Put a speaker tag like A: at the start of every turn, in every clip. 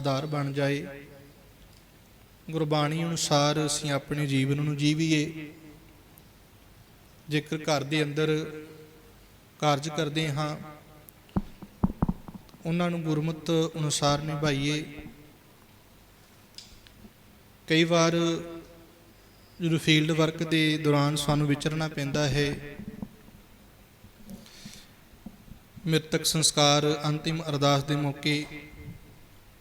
A: ਆਧਾਰ ਬਣ ਜਾਏ। ਗੁਰਬਾਣੀ ਅਨੁਸਾਰ ਅਸੀਂ ਆਪਣੇ ਜੀਵਨ ਨੂੰ ਜੀਵੀਏ। ਜੇਕਰ ਘਰ ਦੇ ਅੰਦਰ ਕਾਰਜ ਕਰਦੇ ਹਾਂ, ਉਹਨਾਂ ਨੂੰ ਗੁਰਮਤ ਅਨੁਸਾਰ ਨਿਭਾਈਏ। ਕਈ ਵਾਰ ਜਦੋਂ ਫੀਲਡ ਵਰਕ ਦੇ ਦੌਰਾਨ ਸਾਨੂੰ ਵਿਚਰਨਾ ਪੈਂਦਾ ਹੈ, ਮ੍ਰਿਤਕ ਸੰਸਕਾਰ ਅੰਤਿਮ ਅਰਦਾਸ ਦੇ ਮੌਕੇ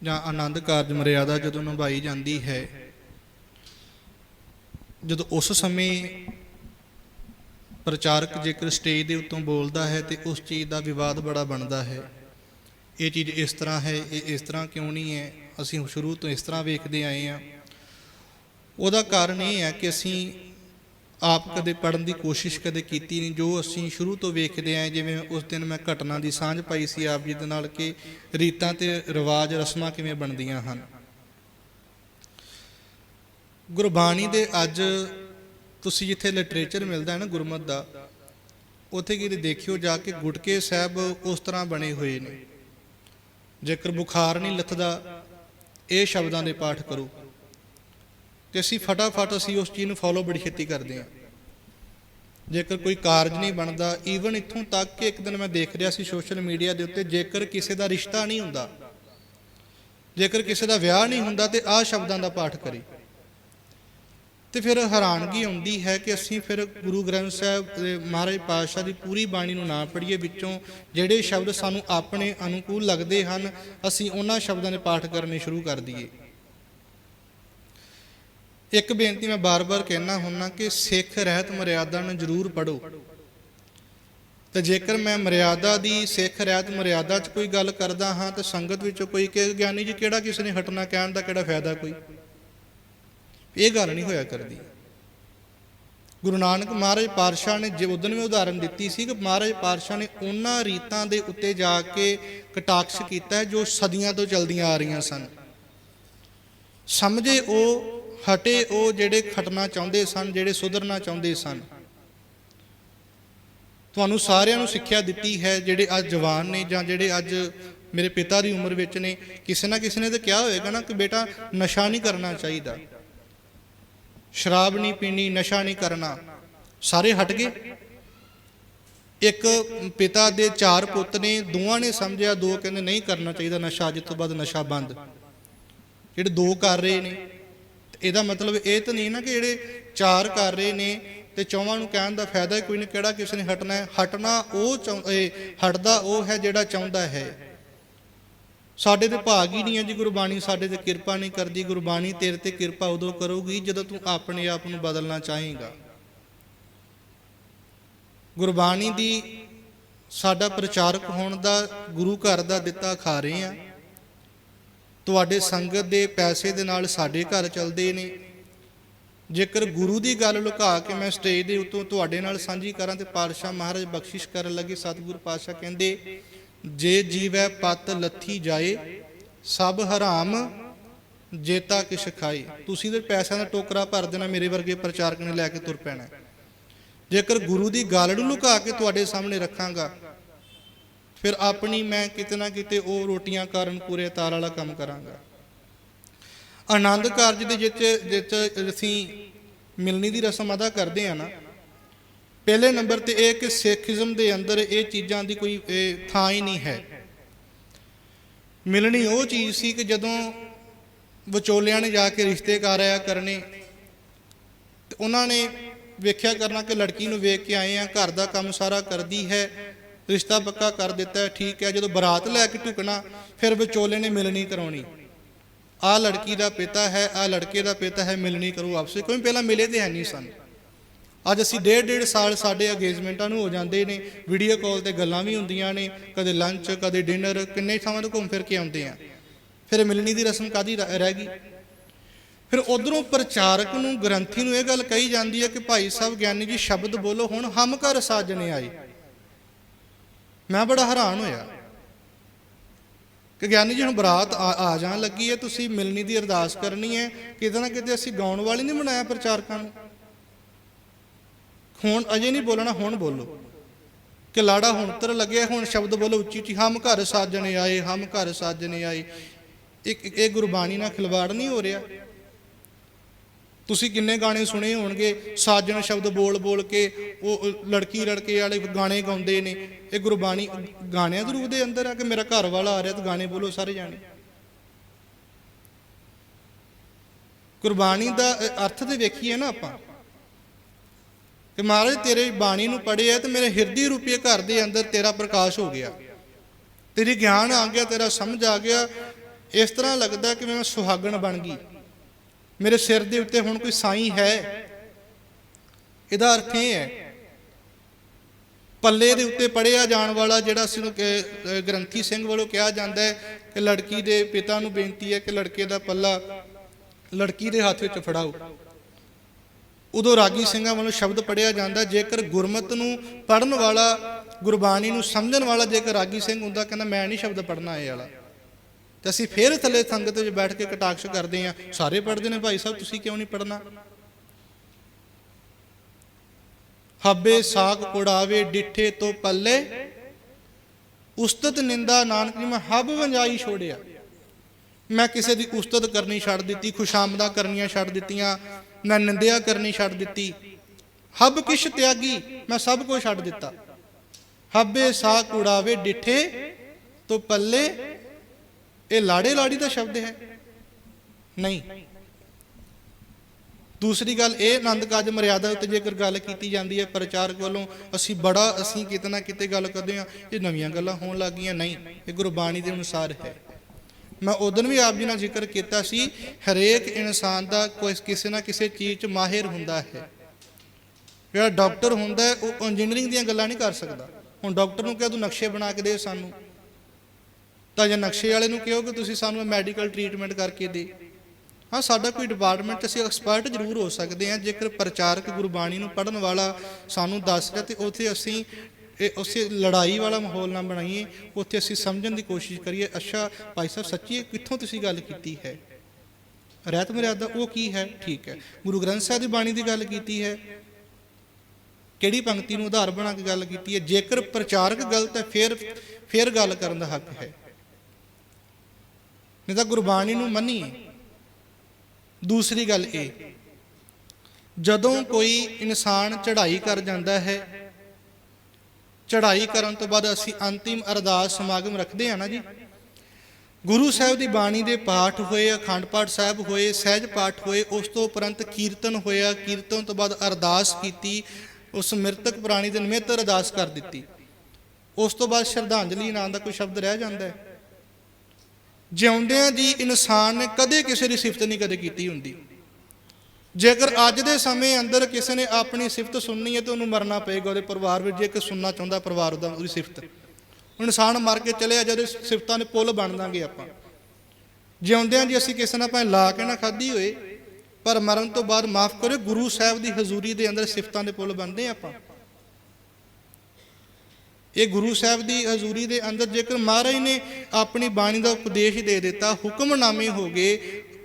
A: ਜਾਂ ਆਨੰਦ ਕਾਰਜ ਮਰਿਆਦਾ ਜਦੋਂ ਨਿਭਾਈ ਜਾਂਦੀ ਹੈ, ਜਦੋਂ ਉਸ ਸਮੇਂ ਪ੍ਰਚਾਰਕ ਜੇਕਰ ਸਟੇਜ ਦੇ ਉੱਤੋਂ ਬੋਲਦਾ ਹੈ ਤੇ ਉਸ ਚੀਜ਼ ਦਾ ਵਿਵਾਦ ਬੜਾ ਬਣਦਾ ਹੈ। ਇਹ ਚੀਜ਼ ਇਸ ਤਰ੍ਹਾਂ ਹੈ, ਇਹ ਇਸ ਤਰ੍ਹਾਂ ਕਿਉਂ ਨਹੀਂ ਹੈ? ਅਸੀਂ ਸ਼ੁਰੂ ਤੋਂ ਇਸ ਤਰ੍ਹਾਂ ਵੇਖਦੇ ਆਏ ਹਾਂ। ਉਹਦਾ ਕਾਰਨ ਇਹ ਹੈ ਕਿ ਅਸੀਂ ਆਪ ਕਦੇ ਪੜਨ ਦੀ ਕੋਸ਼ਿਸ਼ ਕਦੇ ਕੀਤੀ ਨਹੀਂ। ਜੋ ਅਸੀਂ ਸ਼ੁਰੂ ਤੋਂ ਵੇਖਦੇ ਆਏ, ਜਿਵੇਂ ਉਸ ਦਿਨ ਮੈਂ ਘਟਨਾ ਦੀ ਸਾਂਝ ਪਾਈ ਸੀ ਆਪ ਜੀ ਦੇ ਨਾਲ ਕਿ ਰੀਤਾਂ ਤੇ ਰਿਵਾਜ, ਰਸਮਾਂ ਕਿਵੇਂ ਬਣਦੀਆਂ ਹਨ। ਗੁਰਬਾਣੀ ਦੇ ਅੱਜ ਤੁਸੀਂ ਜਿੱਥੇ ਲਿਟਰੇਚਰ ਮਿਲਦਾ ਹੈ ਨਾ ਗੁਰਮਤ ਦਾ, ਉੱਥੇ ਕਿਤੇ ਦੇਖਿਓ ਜਾ ਕੇ ਗੁਟਕੇ ਸਾਹਿਬ ਉਸ ਤਰ੍ਹਾਂ ਬਣੇ ਹੋਏ ਨੇ। ਜੇਕਰ ਬੁਖਾਰ ਨਹੀਂ ਲੱਥਦਾ, ਇਹ ਸ਼ਬਦਾਂ ਦੇ ਪਾਠ ਕਰੋ। ਤੇ ਅਸੀਂ ਫਟਾਫਟ ਅਸੀਂ ਉਸ ਚੀਜ਼ ਨੂੰ ਫੋਲੋ ਬੜੀ ਛੇਤੀ ਕਰਦੇ ਹਾਂ। ਜੇਕਰ ਕੋਈ ਕਾਰਜ ਨਹੀਂ ਬਣਦਾ ਈਵਨ ਇੱਥੋਂ ਤੱਕ ਕਿ ਇੱਕ ਦਿਨ ਮੈਂ ਦੇਖ ਰਿਹਾ ਸੀ ਸੋਸ਼ਲ ਮੀਡੀਆ ਦੇ ਉੱਤੇ, ਜੇਕਰ ਕਿਸੇ ਦਾ ਰਿਸ਼ਤਾ ਨਹੀਂ ਹੁੰਦਾ, ਜੇਕਰ ਕਿਸੇ ਦਾ ਵਿਆਹ ਨਹੀਂ ਹੁੰਦਾ ਤੇ ਆਹ ਸ਼ਬਦਾਂ ਦਾ ਪਾਠ ਕਰੀ। ਤੇ ਫਿਰ ਹੈਰਾਨਗੀ ਆਉਂਦੀ ਹੈ ਕਿ ਅਸੀਂ ਫਿਰ ਗੁਰੂ ਗ੍ਰੰਥ ਸਾਹਿਬ ਦੇ ਮਹਾਰਾਜ ਪਾਤਸ਼ਾਹ ਦੀ ਪੂਰੀ ਬਾਣੀ ਨੂੰ ਨਾ ਪੜ੍ਹੀਏ, ਵਿੱਚੋਂ ਜਿਹੜੇ ਸ਼ਬਦ ਸਾਨੂੰ ਆਪਣੇ ਅਨੁਕੂਲ ਲੱਗਦੇ ਹਨ, ਅਸੀਂ ਉਹਨਾਂ ਸ਼ਬਦਾਂ ਦੇ ਪਾਠ ਕਰਨੇ ਸ਼ੁਰੂ ਕਰ ਦਈਏ। ਇੱਕ ਬੇਨਤੀ ਮੈਂ ਬਾਰ-ਬਾਰ ਕਹਿਣਾ ਹੁੰਨਾ ਕਿ ਸਿੱਖ ਰਹਿਤ ਮਰਿਆਦਾ ਨੂੰ ਜ਼ਰੂਰ ਪੜੋ ਤੇ ਜੇਕਰ ਮੈਂ ਮਰਿਆਦਾ ਦੀ, ਸਿੱਖ ਰਹਿਤ ਮਰਿਆਦਾ 'ਚ ਕੋਈ ਗੱਲ ਕਰਦਾ ਹਾਂ, ਤਾਂ ਸੰਗਤ ਵਿੱਚੋਂ ਕੋਈ ਕਹੇ ਗਿਆਨੀ ਜੀ ਕਿਹੜਾ ਕਿਸੇ ਨੇ ਹਟਣਾ, ਕਹਿਣ ਦਾ ਕਿਹੜਾ ਫਾਇਦਾ ਕੋਈ? ਇਹ ਗੱਲ ਨਹੀਂ ਹੋਇਆ ਕਰਦੀ। ਗੁਰੂ ਨਾਨਕ ਮਹਾਰਾਜ ਪਾਤਸ਼ਾਹ ਨੇ ਜੇ ਉਦੋਂ ਵੀ ਉਦਾਹਰਨ ਦਿੱਤੀ ਸੀ ਕਿ ਮਹਾਰਾਜ ਪਾਤਸ਼ਾਹ ਨੇ ਉਹਨਾਂ ਰੀਤਾਂ ਦੇ ਉੱਤੇ ਜਾ ਕੇ ਕਟਾਕਸ਼ ਕੀਤਾ ਜੋ ਸਦੀਆਂ ਤੋਂ ਚਲਦੀਆਂ ਆ ਰਹੀਆਂ ਸਨ। ਸਮਝੇ ਉਹ ਹਟੇ ਉਹ ਜਿਹੜੇ ਖਟਣਾ ਚਾਹੁੰਦੇ ਸਨ, ਜਿਹੜੇ ਸੁਧਰਨਾ ਚਾਹੁੰਦੇ ਸਨ। ਤੁਹਾਨੂੰ ਸਾਰਿਆਂ ਨੂੰ ਸਿੱਖਿਆ ਦਿੱਤੀ ਹੈ, ਜਿਹੜੇ ਅੱਜ ਜਵਾਨ ਨੇ ਜਾਂ ਜਿਹੜੇ ਅੱਜ ਮੇਰੇ ਪਿਤਾ ਦੀ ਉਮਰ ਵਿੱਚ ਨੇ, ਕਿਸੇ ਨਾ ਕਿਸੇ ਨੇ ਤਾਂ ਕਿਹਾ ਹੋਵੇਗਾ ਨਾ ਕਿ ਬੇਟਾ, ਨਸ਼ਾ ਨਹੀਂ ਕਰਨਾ ਚਾਹੀਦਾ। ਸ਼ਰਾਬ ਨਹੀਂ ਪੀਣੀ, ਨਸ਼ਾ ਨਹੀਂ ਕਰਨਾ। ਸਾਰੇ ਹਟ ਗਏ। ਇੱਕ ਪਿਤਾ ਦੇ ਚਾਰ ਪੁੱਤ ਨੇ, ਦੋਵਾਂ ਨੇ ਸਮਝਿਆ, ਦੋ ਕਹਿੰਦੇ, ਨਹੀਂ ਕਰਨਾ ਚਾਹੀਦਾ ਨਸ਼ਾ, ਅੱਜ ਤੋਂ ਬਾਅਦ ਨਸ਼ਾ ਬੰਦ। ਜਿਹੜੇ ਦੋ ਕਰ ਰਹੇ ਨੇ ਇਹਦਾ ਮਤਲਬ ਇਹ ਤਾਂ ਨਹੀਂ ਨਾ ਕਿ ਜਿਹੜੇ ਚਾਰ ਕਰ ਰਹੇ ਨੇ ਤੇ ਚੌਵਾਂ ਨੂੰ ਕਹਿਣ ਦਾ ਫਾਇਦਾ ਕੋਈ ਨਹੀਂ ਕਿਹੜਾ ਕਿਸੇ ਨੇ ਹਟਣਾ ਹੈ। ਹਟਣਾ ਉਹ ਚਾਹੁੰ- ਹਟਦਾ ਉਹ ਹੈ ਜਿਹੜਾ ਚਾਹੁੰਦਾ ਹੈ। ਸਾਡੇ ਤੇ ਭਾਗ ਹੀ ਨਹੀਂ ਹੈ ਜੀ ਗੁਰਬਾਣੀ, ਸਾਡੇ ਤੇ ਕਿਰਪਾ ਨਹੀਂ ਕਰਦੀ ਗੁਰਬਾਣੀ, ਤੇਰੇ ਤੇ ਕਿਰਪਾ ਉਦੋਂ ਕਰੂਗੀ ਜਦੋਂ ਤੂੰ ਆਪਣੇ ਆਪ ਨੂੰ ਬਦਲਣਾ ਚਾਹੇਗਾ। ਗੁਰਬਾਣੀ ਦੀ ਸਾਡਾ ਪ੍ਰਚਾਰਕ ਹੋਣ ਦਾ, ਗੁਰੂ ਘਰ ਦਾ ਦਿੱਤਾ ਖਾ ਰਹੇ ਆ ਤੁਹਾਡੇ ਸੰਗਤ ਦੇ ਪੈਸੇ ਦੇ ਨਾਲ ਸਾਡੇ ਘਰ ਚੱਲਦੇ ਨੇ। ਜੇਕਰ ਗੁਰੂ ਦੀ ਗੱਲ ਲੁਕਾ ਕੇ ਮੈਂ ਸਟੇਜ ਦੇ ਉੱਤੋਂ ਤੁਹਾਡੇ ਨਾਲ ਸਾਂਝੀ ਕਰਾਂ ਤੇ ਪਾਤਸ਼ਾਹ ਮਹਾਰਾਜ ਬਖਸ਼ਿਸ਼ ਕਰਨ ਲੱਗੇ, ਸਤਿਗੁਰ ਪਾਤਸ਼ਾਹ ਕਹਿੰਦੇ, ਜੇ ਜੀਵੈ ਪਤ ਲੱਥੀ ਜਾਏ, ਸਭ ਹਰਾਮ ਜੇਤਾ ਕਿਛ ਖਾਏ। ਤੁਸੀਂ ਤੇ ਪੈਸਿਆਂ ਦਾ ਟੋਕਰਾ ਭਰ ਦੇਣਾ, ਮੇਰੇ ਵਰਗੇ ਪ੍ਰਚਾਰਕ ਨੇ ਲੈ ਕੇ ਤੁਰ ਪੈਣਾ। ਜੇਕਰ ਗੁਰੂ ਦੀ ਗੱਲ ਨੂੰ ਲੁਕਾ ਕੇ ਤੁਹਾਡੇ ਸਾਹਮਣੇ ਰੱਖਾਂਗਾ ਫਿਰ ਆਪਣੀ ਮੈਂ ਕਿਤੇ ਨਾ ਕਿਤੇ ਉਹ ਰੋਟੀਆਂ ਕਾਰਨ ਪੂਰੇ ਤਾਰ ਵਾਲਾ ਕੰਮ ਕਰਾਂਗਾ। ਆਨੰਦ ਕਾਰਜ ਦੇ ਵਿੱਚ ਵਿੱਚ ਅਸੀਂ ਮਿਲਣੀ ਦੀ ਰਸਮ ਅਦਾ ਕਰਦੇ ਆ ਨਾ, ਪਹਿਲੇ ਨੰਬਰ ਤੇ ਇਹ ਕਿ ਸਿੱਖੀਜ਼ਮ ਦੇ ਅੰਦਰ ਇਹ ਚੀਜ਼ਾਂ ਦੀ ਕੋਈ ਥਾਂ ਹੀ ਨਹੀਂ ਹੈ। ਮਿਲਣੀ ਉਹ ਚੀਜ਼ ਸੀ ਕਿ ਜਦੋਂ ਵਿਚੋਲਿਆਂ ਨੇ ਜਾ ਕੇ ਰਿਸ਼ਤੇ ਕਰਾਇਆ ਕਰਨੇ, ਤੇ ਉਹਨਾਂ ਨੇ ਵੇਖਿਆ ਕਰਨਾ ਕਿ ਲੜਕੀ ਨੂੰ ਵੇਖ ਕੇ ਆਏ ਆ, ਘਰ ਦਾ ਕੰਮ ਸਾਰਾ ਕਰਦੀ ਹੈ ਰਿਸ਼ਤਾ ਪੱਕਾ ਕਰ ਦਿੱਤਾ, ਠੀਕ ਹੈ। ਜਦੋਂ ਬਰਾਤ ਲੈ ਕੇ ਢੁਕਣਾ, ਫਿਰ ਵਿਚੋਲੇ ਨੇ ਮਿਲਣੀ ਕਰਾਉਣੀ। ਆ ਲੜਕੀ ਦਾ ਪਿਤਾ ਹੈ ਆ ਲੜਕੇ ਦਾ ਪਿਤਾ ਹੈ, ਮਿਲਣੀ ਕਰੋ ਆਪਸ ਵਿੱਚ ਕੋਈ ਪਹਿਲਾਂ ਮਿਲੇ ਤੇ ਹੈ ਨਹੀਂ ਸਨ। ਅੱਜ ਅਸੀਂ ਡੇਢ ਡੇਢ ਸਾਲ ਸਾਡੇ ਅਗੇਜਮੈਂਟਾਂ ਨੂੰ ਹੋ ਜਾਂਦੇ ਨੇ ਵੀਡੀਓ ਕਾਲ ਤੇ ਗੱਲਾਂ ਵੀ ਹੁੰਦੀਆਂ ਨੇ, ਕਦੇ ਲੰਚ ਕਦੇ ਡਿਨਰ ਕਿੰਨੇ ਥਾਵਾਂ ਤੋਂ ਘੁੰਮ ਫਿਰ ਕੇ ਆਉਂਦੇ ਆ। ਫਿਰ ਮਿਲਣੀ ਦੀ ਰਸਮ ਕਾਦੀ ਰਹਿ ਗਈ? ਫਿਰ ਉਧਰੋਂ ਪ੍ਰਚਾਰਕ ਨੂੰ ਗ੍ਰੰਥੀ ਨੂੰ ਇਹ ਗੱਲ ਕਹੀ ਜਾਂਦੀ ਹੈ ਕਿ ਭਾਈ ਸਾਹਿਬ ਗਿਆਨੀ ਜੀ, ਸ਼ਬਦ ਬੋਲੋ, ਹੁਣ ਹਮ ਘਰ ਸਾਜਣੇ ਆਏ। ਮੈਂ ਬੜਾ ਹੈਰਾਨ ਹੋਇਆ ਕਿ ਗਿਆਨੀ ਜੀ ਹੁਣ ਬਰਾਤ ਆ ਆ ਜਾਣ ਲੱਗੀ ਹੈ, ਤੁਸੀਂ ਮਿਲਣੀ ਦੀ ਅਰਦਾਸ ਕਰਨੀ ਹੈ, ਕਿਤੇ ਨਾ ਕਿਤੇ ਅਸੀਂ ਗਾਉਣ ਵਾਲੀ ਨਹੀਂ ਬਣਾਇਆ ਪ੍ਰਚਾਰਕਾਂ ਨੂੰ। ਹੁਣ ਅਜੇ ਨਹੀਂ ਬੋਲਣਾ, ਹੁਣ ਬੋਲੋ। ਕਿ ਲਾੜਾ ਹੁਣ ਤਰ ਲੱਗਿਆ, ਹੁਣ ਸ਼ਬਦ ਬੋਲੋ ਉੱਚੀ ਉੱਚੀ, ਹਮ ਘਰ ਸਾਜਣੇ ਆਏ, ਹਮ ਘਰ ਸਾਜਣੇ ਆਏ। ਇੱਕ- ਇਹ ਗੁਰਬਾਣੀ ਨਾਲ ਖਿਲਵਾੜ ਨਹੀਂ ਹੋ ਰਿਹਾ। ਤੁਸੀਂ ਕਿੰਨੇ ਗਾਣੇ ਸੁਣੇ ਹੋਣਗੇ? ਸਾਜਣ ਸ਼ਬਦ ਬੋਲ ਬੋਲ ਕੇ ਉਹ ਲੜਕੀ ਲੜਕੇ ਵਾਲੇ ਗਾਣੇ ਗਾਉਂਦੇ ਨੇ। ਇਹ ਗੁਰਬਾਣੀ ਗਾਣਿਆਂ ਦੇ ਰੂਪ ਦੇ ਅੰਦਰ ਆ ਕਿ ਮੇਰਾ ਘਰ ਵਾਲਾ ਆ ਰਿਹਾ ਤਾਂ ਗਾਣੇ ਬੋਲੋ ਸਾਰੇ ਜਾਣੇ? ਗੁਰਬਾਣੀ ਦਾ ਅਰਥ ਤੇ ਵੇਖੀਏ ਨਾ ਆਪਾਂ। ਕਿ ਮਹਾਰਾਜ ਤੇਰੇ ਬਾਣੀ ਨੂੰ ਪੜ੍ਹਿਆ ਤੇ ਮੇਰੇ ਹਿਰਦੀ ਰੂਪੀ ਘਰ ਦੇ ਅੰਦਰ ਤੇਰਾ ਪ੍ਰਕਾਸ਼ ਹੋ ਗਿਆ। ਤੇਰੀ ਗਿਆਨ ਆ ਗਿਆ, ਤੇਰਾ ਸਮਝ ਆ ਗਿਆ। ਇਸ ਤਰ੍ਹਾਂ ਲੱਗਦਾ ਕਿ ਮੈਂ ਸੁਹਾਗਣ ਬਣ ਗਈ। ਮੇਰੇ ਸਿਰ ਦੇ ਉੱਤੇ ਹੁਣ ਕੋਈ ਸਾਈਂ ਹੈ? ਇਹਦਾ ਅਰਥ ਇਹ ਹੈ, ਪੱਲੇ ਦੇ ਉੱਤੇ ਪੜਿਆ ਜਾਣ ਵਾਲਾ ਜਿਹੜਾ ਸੀ ਉਹਨੂੰ ਗ੍ਰੰਥੀ ਸਿੰਘ ਵੱਲੋਂ ਕਿਹਾ ਜਾਂਦਾ ਹੈ ਕਿ ਲੜਕੀ ਦੇ ਪਿਤਾ ਨੂੰ ਬੇਨਤੀ ਹੈ ਕਿ ਲੜਕੇ ਦਾ ਪੱਲਾ ਲੜਕੀ ਦੇ ਹੱਥ ਵਿੱਚ ਫੜਾਓ। ਉਦੋਂ ਰਾਗੀ ਸਿੰਘਾਂ ਵੱਲੋਂ ਸ਼ਬਦ ਪੜਿਆ ਜਾਂਦਾ, ਜੇਕਰ ਗੁਰਮਤ ਨੂੰ ਪੜਨ ਵਾਲਾ ਗੁਰਬਾਣੀ ਨੂੰ ਸਮਝਣ ਵਾਲਾ ਜੇਕਰ ਰਾਗੀ ਸਿੰਘ ਹੁੰਦਾ, ਕਹਿੰਦਾ ਮੈਂ ਨਹੀਂ ਸ਼ਬਦ ਪੜਨਾ ਇਹ ਵਾਲਾ। ਤੇ ਅਸੀਂ ਫੇਰ ਥੱਲੇ ਸੰਗਤ ਵਿੱਚ ਬੈਠ ਕੇ ਕਟਾਕਸ਼ ਕਰਦੇ ਹਾਂ। ਸਾਰੇ ਪੜਦੇ ਨੇ ਭਾਈ ਸਾਹਿਬ, ਤੁਸੀਂ ਕਿਉਂ ਨਹੀਂ ਪੜਨਾ ਹੱਬੇ ਸਾਖ ਕੁੜਾਵੇ, ਡਿੱਠੇ ਤੋਂ ਪੱਲੇ। ਉਸਤਤ ਨਿੰਦਾ ਨਾਨਕ ਜੀ, ਮੈਂ ਹੱਬ ਵੰਜਾਈ ਛੋੜਿਆ। ਮੈਂ ਕਿਸੇ ਦੀ ਉਸਤਤ ਕਰਨੀ ਛੱਡ ਦਿੱਤੀ, ਖੁਸ਼ਾਮਦਾ ਕਰਨੀਆਂ ਛੱਡ ਦਿੱਤੀਆਂ, ਮੈਂ ਨਿੰਦਿਆ ਕਰਨੀ ਛੱਡ ਦਿੱਤੀ। ਹੱਬ ਕਿਛ ਤਿਆਗੀ, ਮੈਂ ਸਭ ਕੁਝ ਛੱਡ ਦਿੱਤਾ। ਹੱਬੇ ਸਾਹ ਕੁੜਾਵੇ, ਡਿੱਠੇ ਤੋਂ ਪੱਲੇ। ਇਹ ਲਾੜੇ ਲਾੜੀ ਦਾ ਸ਼ਬਦ ਹੈ। ਨਹੀਂ। ਦੂਸਰੀ ਗੱਲ ਇਹ, ਆਨੰਦ ਕਾਜ ਮਰਿਆਦਾ ਉੱਤੇ ਜੇਕਰ ਗੱਲ ਕੀਤੀ ਜਾਂਦੀ ਹੈ, ਪ੍ਰਚਾਰਕ ਵੱਲੋਂ ਅਸੀਂ ਬੜਾ, ਅਸੀਂ ਕਿਤੇ ਨਾ ਕਿਤੇ ਗੱਲ ਕਰਦੇ ਹਾਂ, ਇਹ ਨਵੀਆਂ ਗੱਲਾਂ ਹੋਣ ਲੱਗੀਆਂ ਨਹੀਂ, ਇਹ ਗੁਰਬਾਣੀ ਦੇ ਅਨੁਸਾਰ ਹੈ। ਮੈਂ ਉਦੋਂ ਵੀ ਆਪ ਜੀ ਨਾਲ ਜ਼ਿਕਰ ਕੀਤਾ ਸੀ, ਹਰੇਕ ਇਨਸਾਨ ਦਾ ਕੋਈ ਕਿਸੇ ਨਾ ਕਿਸੇ ਚੀਜ਼ 'ਚ ਮਾਹਿਰ ਹੁੰਦਾ ਹੈ। ਜਿਹੜਾ ਡਾਕਟਰ ਹੁੰਦਾ ਉਹ ਇੰਜੀਨੀਅਰਿੰਗ ਦੀਆਂ ਗੱਲਾਂ ਨਹੀਂ ਕਰ ਸਕਦਾ। ਹੁਣ ਡਾਕਟਰ ਨੂੰ ਕਿਹਾ ਤੂੰ ਨਕਸ਼ੇ ਬਣਾ ਕੇ ਦੇ ਸਾਨੂੰ। ਤਾਂ ਜੇ ਨਕਸ਼ੇ ਵਾਲੇ ਨੂੰ ਕਹੋ ਕਿ ਤੁਸੀਂ ਸਾਨੂੰ ਮੈਡੀਕਲ ਟ੍ਰੀਟਮੈਂਟ ਕਰਕੇ ਦੇ? ਹਾਂ, ਸਾਡਾ ਕੋਈ ਡਿਪਾਰਟਮੈਂਟ ਅਸੀਂ ਐਕਸਪਰਟ ਜ਼ਰੂਰ ਹੋ ਸਕਦੇ ਹਾਂ। ਜੇਕਰ ਪ੍ਰਚਾਰਕ ਗੁਰਬਾਣੀ ਨੂੰ ਪੜਨ ਵਾਲਾ ਸਾਨੂੰ ਦੱਸ ਰਿਹਾ ਤੇ ਉੱਥੇ ਅਸੀਂ ਇਹ ਉਸੇ ਲੜਾਈ ਵਾਲਾ ਮਾਹੌਲ ਨਾ ਬਣਾਈਏ, ਉੱਥੇ ਅਸੀਂ ਸਮਝਣ ਦੀ ਕੋਸ਼ਿਸ਼ ਕਰੀਏ, ਅੱਛਾ ਭਾਈ ਸਾਹਿਬ, ਸੱਚੀ ਕਿੱਥੋਂ ਤੁਸੀਂ ਗੱਲ ਕੀਤੀ ਹੈ? ਰਹਿਤ ਮਰਿਆਦਾ ਉਹ ਕੀ ਹੈ? ਠੀਕ ਹੈ। ਗੁਰੂ ਗ੍ਰੰਥ ਸਾਹਿਬ ਦੀ ਬਾਣੀ ਦੀ ਗੱਲ ਕੀਤੀ ਹੈ। ਕਿਹੜੀ ਪੰਕਤੀ ਨੂੰ ਆਧਾਰ ਬਣਾ ਕੇ ਗੱਲ ਕੀਤੀ ਹੈ? ਜੇਕਰ ਪ੍ਰਚਾਰਕ ਗਲਤ ਹੈ, ਫਿਰ ਫਿਰ ਗੱਲ ਕਰਨ ਦਾ ਹੱਕ ਹੈ। ਨਹੀਂ ਤਾਂ ਗੁਰਬਾਣੀ ਨੂੰ ਮੰਨੀਏ ਦੂਸਰੀ ਗੱਲ ਇਹ, ਜਦੋਂ ਕੋਈ ਇਨਸਾਨ ਚੜ੍ਹਾਈ ਕਰ ਜਾਂਦਾ ਹੈ, ਚੜ੍ਹਾਈ ਕਰਨ ਤੋਂ ਬਾਅਦ ਅਸੀਂ ਅੰਤਿਮ ਅਰਦਾਸ ਸਮਾਗਮ ਰੱਖਦੇ ਹਾਂ ਨਾ ਜੀ। ਗੁਰੂ ਸਾਹਿਬ ਦੀ ਬਾਣੀ ਦੇ ਪਾਠ ਹੋਏ, ਅਖੰਡ ਪਾਠ ਸਾਹਿਬ ਹੋਏ, ਸਹਿਜ ਪਾਠ ਹੋਏ, ਉਸ ਤੋਂ ਉਪਰੰਤ ਕੀਰਤਨ ਹੋਇਆ, ਕੀਰਤਨ ਤੋਂ ਬਾਅਦ ਅਰਦਾਸ ਕੀਤੀ, ਉਸ ਮ੍ਰਿਤਕ ਪ੍ਰਾਣੀ ਦੇ ਨਿਮਿਤ ਅਰਦਾਸ ਕਰ ਦਿੱਤੀ। ਉਸ ਤੋਂ ਬਾਅਦ ਸ਼ਰਧਾਂਜਲੀ ਨਾਂ ਦਾ ਕੋਈ ਸ਼ਬਦ ਰਹਿ ਜਾਂਦਾ ਹੈ। ਜਿਉਂਦਿਆਂ ਦੀ ਇਨਸਾਨ ਨੇ ਕਦੇ ਕਿਸੇ ਦੀ ਸਿਫਤ ਨਹੀਂ ਕਦੇ ਕੀਤੀ ਹੁੰਦੀ। ਜੇਕਰ ਅੱਜ ਦੇ ਸਮੇਂ ਅੰਦਰ ਕਿਸੇ ਨੇ ਆਪਣੀ ਸਿਫਤ ਸੁਣਨੀ ਹੈ ਤਾਂ ਉਹਨੂੰ ਮਰਨਾ ਪਏਗਾ, ਉਹਦੇ ਪਰਿਵਾਰ ਵਿੱਚ ਜੇ ਕਿ ਸੁਣਨਾ ਚਾਹੁੰਦਾ ਪਰਿਵਾਰ ਉਹਦਾ ਉਹਦੀ ਸਿਫਤ। ਇਨਸਾਨ ਮਰ ਕੇ ਚਲੇ ਆ, ਜਦੋਂ ਸਿਫਤਾਂ ਦੇ ਪੁੱਲ ਬਣ ਦਾਂਗੇ ਆਪਾਂ। ਜਿਉਂਦਿਆਂ ਜੀ ਅਸੀਂ ਕਿਸੇ ਨਾਲ ਭਾਵੇਂ ਲਾ ਕੇ ਨਾ ਖਾਧੀ ਹੋਏ, ਪਰ ਮਰਨ ਤੋਂ ਬਾਅਦ ਮਾਫ ਕਰਿਓ, ਗੁਰੂ ਸਾਹਿਬ ਦੀ ਹਜ਼ੂਰੀ ਦੇ ਅੰਦਰ ਸਿਫਤਾਂ ਦੇ ਪੁੱਲ ਬਣਦੇ ਆਪਾਂ। ਇਹ ਗੁਰੂ ਸਾਹਿਬ ਦੀ ਹਜ਼ੂਰੀ ਦੇ ਅੰਦਰ ਜੇਕਰ ਮਹਾਰਾਜ ਨੇ ਆਪਣੀ ਬਾਣੀ ਦਾ ਉਪਦੇਸ਼ ਦੇ ਦਿੱਤਾ, ਹੁਕਮਨਾਮੇ ਹੋ ਗਏ,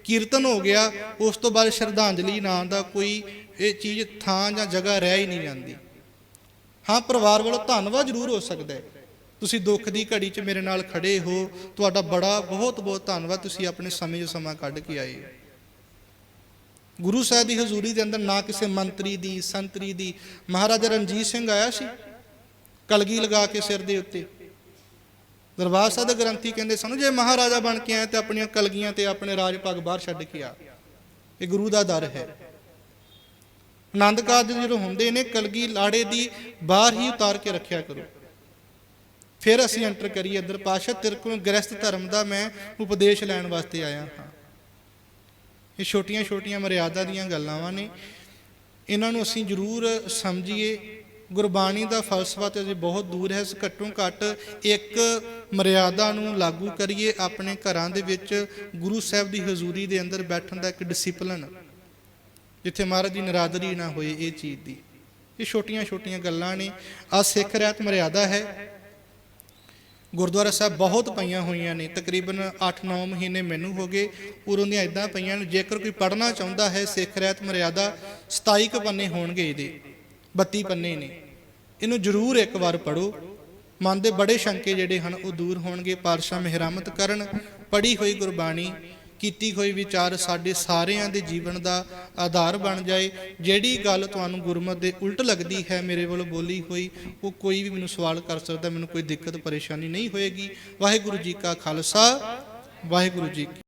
A: ਕੀਰਤਨ ਹੋ ਗਿਆ, ਉਸ ਤੋਂ ਬਾਅਦ ਸ਼ਰਧਾਂਜਲੀ ਨਾਂ ਦਾ ਕੋਈ ਇਹ ਚੀਜ਼, ਥਾਂ ਜਾਂ ਜਗ੍ਹਾ ਰਹਿ ਹੀ ਨਹੀਂ ਜਾਂਦੀ। ਹਾਂ, ਪਰਿਵਾਰ ਵੱਲੋਂ ਧੰਨਵਾਦ ਜ਼ਰੂਰ ਹੋ ਸਕਦਾ ਹੈ। ਤੁਸੀਂ ਦੁੱਖ ਦੀ ਘੜੀ 'ਚ ਮੇਰੇ ਨਾਲ ਖੜੇ ਹੋ। ਤੁਹਾਡਾ ਬੜਾ ਬਹੁਤ ਬਹੁਤ ਧੰਨਵਾਦ। ਤੁਸੀਂ ਆਪਣੇ ਸਮੇਂ 'ਚ ਸਮਾਂ ਕੱਢ ਕੇ ਆਏ ਗੁਰੂ ਸਾਹਿਬ ਦੀ ਹਜ਼ੂਰੀ ਦੇ ਅੰਦਰ ਨਾ ਕਿਸੇ ਮੰਤਰੀ ਦੀ, ਸੰਤਰੀ ਦੀ, ਮਹਾਰਾਜਾ ਰਣਜੀਤ ਸਿੰਘ ਆਇਆ ਸੀ? ਕਲਗੀ ਲਗਾ ਕੇ ਸਿਰ ਦੇ ਉੱਤੇ। ਦਰਬਾਰ ਸਾਹਿਬ ਦੇ ਗ੍ਰੰਥੀ ਕਹਿੰਦੇ, ਸਾਨੂੰ ਜੇ ਮਹਾਰਾਜਾ ਬਣ ਕੇ ਆਇਆ ਤੇ ਆਪਣੀਆਂ ਕਲਗੀਆਂ ਤੇ ਆਪਣੇ ਰਾਜ ਭਾਗ ਬਾਹਰ ਛੱਡ ਕੇ ਆ। ਇਹ ਗੁਰੂ ਦਾ ਦਰ ਹੈ। ਆਨੰਦ ਕਾਰਜ ਜਦੋਂ ਹੁੰਦੇ ਨੇ, ਕਲਗੀ ਲਾੜੇ ਦੀ ਬਾਹਰ ਹੀ ਉਤਾਰ ਕੇ ਰੱਖਿਆ ਕਰੋ। ਫਿਰ ਅਸੀਂ ਐਂਟਰ ਕਰੀਏ ਅੰਦਰ ਪਾਸ਼ਾ ਤੇਰੇ ਕੋਲ ਗ੍ਰਸਥ ਧਰਮ ਦਾ ਮੈਂ ਉਪਦੇਸ਼ ਲੈਣ ਵਾਸਤੇ ਆਇਆ ਹਾਂ। ਇਹ ਛੋਟੀਆਂ ਛੋਟੀਆਂ ਮਰਿਆਦਾ ਦੀਆਂ ਗੱਲਾਂ ਵਾਂ ਨੇ। ਇਹਨਾਂ ਨੂੰ ਅਸੀਂ ਜ਼ਰੂਰ ਸਮਝੀਏ। ਗੁਰਬਾਣੀ ਦਾ ਫਲਸਫਾ ਤੇ ਅਜੇ ਬਹੁਤ ਦੂਰ ਹੈ ਇਸ ਘੱਟੋ ਘੱਟ ਇੱਕ ਮਰਿਆਦਾ ਨੂੰ ਲਾਗੂ ਕਰੀਏ ਆਪਣੇ ਘਰਾਂ ਦੇ ਵਿੱਚ, ਗੁਰੂ ਸਾਹਿਬ ਦੀ ਹਜ਼ੂਰੀ ਦੇ ਅੰਦਰ ਬੈਠਣ ਦਾ ਇੱਕ ਡਿਸਪਲਿਨ ਜਿੱਥੇ ਮਹਾਰਾਜ ਦੀ ਨਰਾਦਰੀ ਨਾ ਹੋਏ ਇਹ ਚੀਜ਼ ਦੀ। ਇਹ ਛੋਟੀਆਂ ਛੋਟੀਆਂ ਗੱਲਾਂ ਨੇ। ਆ ਸਿੱਖ ਰਹਿਤ ਮਰਿਆਦਾ ਹੈ। ਗੁਰਦੁਆਰਾ ਸਾਹਿਬ ਬਹੁਤ ਪਈਆਂ ਹੋਈਆਂ ਨੇ। ਤਕਰੀਬਨ 8-9 ਮਹੀਨੇ ਮੈਨੂੰ ਹੋ ਗਏ। ਉਰੋਂ ਦੀਆਂ ਇਦਾਂ ਪਈਆਂ ਨੇ, ਜੇਕਰ ਕੋਈ ਪੜਨਾ ਚਾਹੁੰਦਾ ਹੈ ਸਿੱਖ ਰਹਿਤ ਮਰਿਆਦਾ 27 ਕੁ ਪੰਨੇ ਹੋਣਗੇ ਇਹਦੇ 32 ਪੰਨੇ ਨੇ। ਇਹਨੂੰ ਜ਼ਰੂਰ ਇੱਕ ਵਾਰ ਪੜੋ ਮਨ ਦੇ ਬੜੇ ਸ਼ੰਕੇ ਜਿਹੜੇ ਹਨ, ਉਹ ਦੂਰ ਹੋਣਗੇ। ਪਾਤਸ਼ਾਹ ਮਿਹਰਮਤ ਕਰਨ, ਪੜ੍ਹੀ ਹੋਈ ਗੁਰਬਾਣੀ, ਕੀਤੀ ਹੋਈ ਵਿਚਾਰ ਸਾਡੇ ਸਾਰਿਆਂ ਦੇ ਜੀਵਨ ਦਾ ਆਧਾਰ ਬਣ ਜਾਏ। ਜਿਹੜੀ ਗੱਲ ਤੁਹਾਨੂੰ ਗੁਰਮਤ ਦੇ ਉਲਟ ਲੱਗਦੀ ਹੈ, ਮੇਰੇ ਵੱਲੋਂ ਬੋਲੀ ਹੋਈ, ਉਹ ਕੋਈ ਵੀ ਮੈਨੂੰ ਸਵਾਲ ਕਰ ਸਕਦਾ, ਮੈਨੂੰ ਕੋਈ ਦਿੱਕਤ, ਪਰੇਸ਼ਾਨੀ ਨਹੀਂ ਹੋਏਗੀ। ਵਾਹਿਗੁਰੂ ਜੀ ਕਾ ਖਾਲਸਾ, ਵਾਹਿਗੁਰੂ ਜੀ